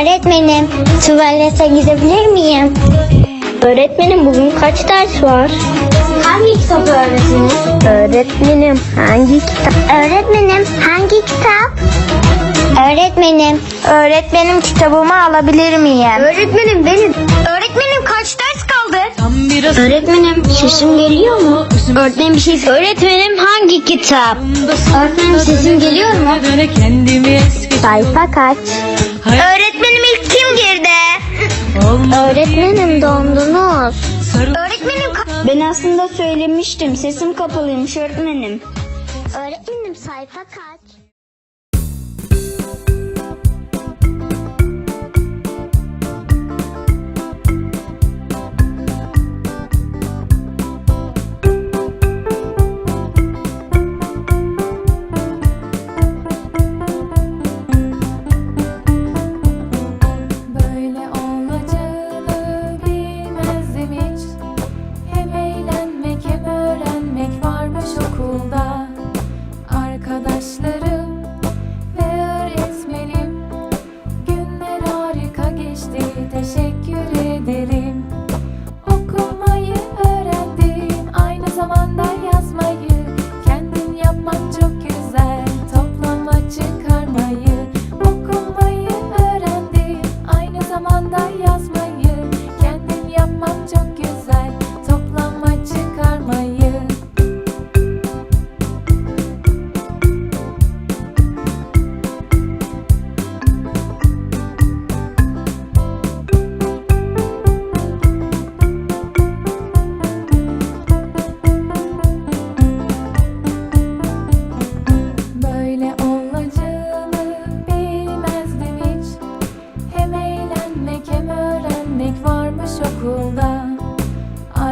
Öğretmenim, tuvalete gidebilir miyim? Öğretmenim bugün kaç ders var? Hangi kitap öğretmenim? Öğretmenim hangi kitap? Öğretmenim hangi kitap? Öğretmenim. Öğretmenim kitabımı alabilir miyim? Öğretmenim benim. Öğretmenim kaç ders kaldı? Öğretmenim sesim geliyor mu? Öğretmenim bir şey Öğretmenim hangi kitap? Öğretmenim sesim geliyor mu? Sayfa kaç? Öğretmenim Öğretmenim dondunuz. Öğretmenim Ben aslında söylemiştim. Sesim kapalıymış öğretmenim. Öğretmenim sayfa kaç?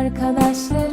Arkadaşlarım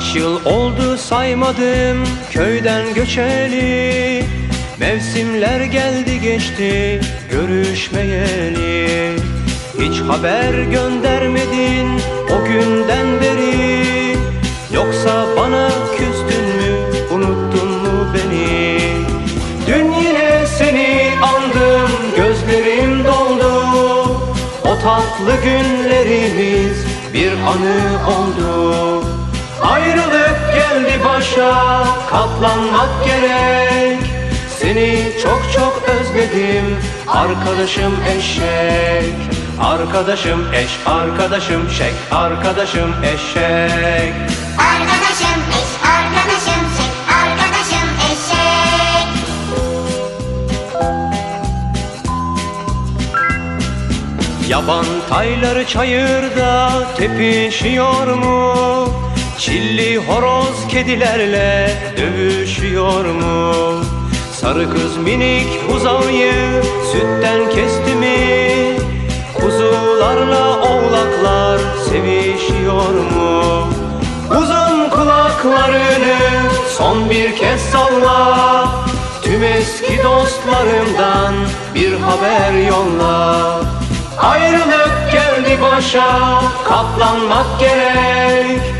Kaç yıl oldu saymadım köyden göçeli. Mevsimler geldi geçti görüşmeyeli. Hiç haber göndermedin o günden beri. Yoksa bana küstün mü unuttun mu beni? Dün yine seni andım gözlerim doldu. O tatlı günlerimiz bir anı oldu Ayrılık geldi başa katlanmak gerek Seni çok çok özledim arkadaşım eşek Arkadaşım eş arkadaşım şek arkadaşım eşek Arkadaşım eş, arkadaşım şek, arkadaşım eşek. Yaban tayları çayırda tepişiyor mu? Çilli horoz kedilerle dövüşüyor mu? Sarı kız minik buzağıyı sütten kesti mi? Kuzularla oğlaklar sevişiyor mu? Uzun kulaklarını son bir kez salla Tüm eski dostlarımdan bir haber yolla Ayrılık geldi başa katlanmak gerek